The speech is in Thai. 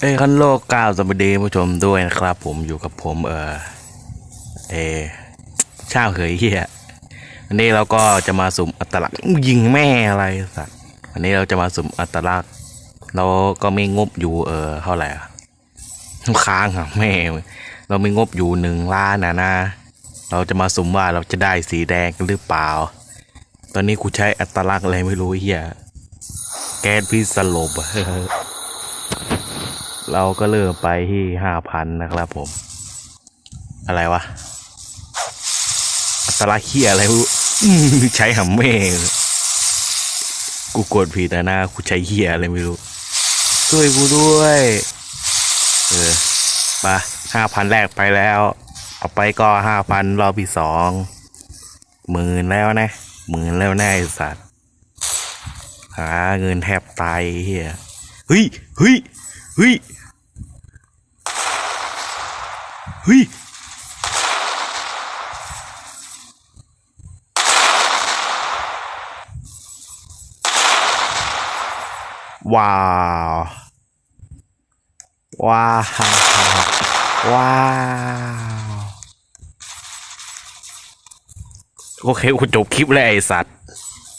เอ้คันโลกก้าวสวัสดีผู้ชมด้วยนะครับ ผมอยู่กับผมเออเอช่างเหยเฮียวันนี้เราก็จะมาสุ่มอัตลักษณ์ยิงแม่อะไรสัตว์วันนี้เราจะมาสุ่มอัตลักษณ์เราก็ไม่งบอยู่เออเท่าไหร่อะค้างอะแม่ เราไม่งบอยู่หนึ่งล้านนะนะ เราจะมาสุ่มว่าเราจะได้สีแดงหรือเปล่า ตอนนี้กูใช้อัตลักษณ์อะไรไม่รู้เฮียแก๊สพิษสลบ เราก็เริ่มไปที่ห้าพันนะครับผม อะไรวะ อัตราเคียอะไรรู้ใช้หำแม่กูกดผิดนะนะกูใช้เฮียอะไรไม่รู้ ช่วยกูด้วย เออไปห้าพันแรกไปแล้วต่อไปก็ห้าพันรอบที่สองหมื่นแล้วนะหมื่นแล้วแน่สัตว์หาเงินแทบตายเฮียเฮ้ยเฮ้ย เฮ้ย เฮ้ย ว้าว ว้าว ว้าว โอเคกูจบคลิปแล้วไอ้สัตว์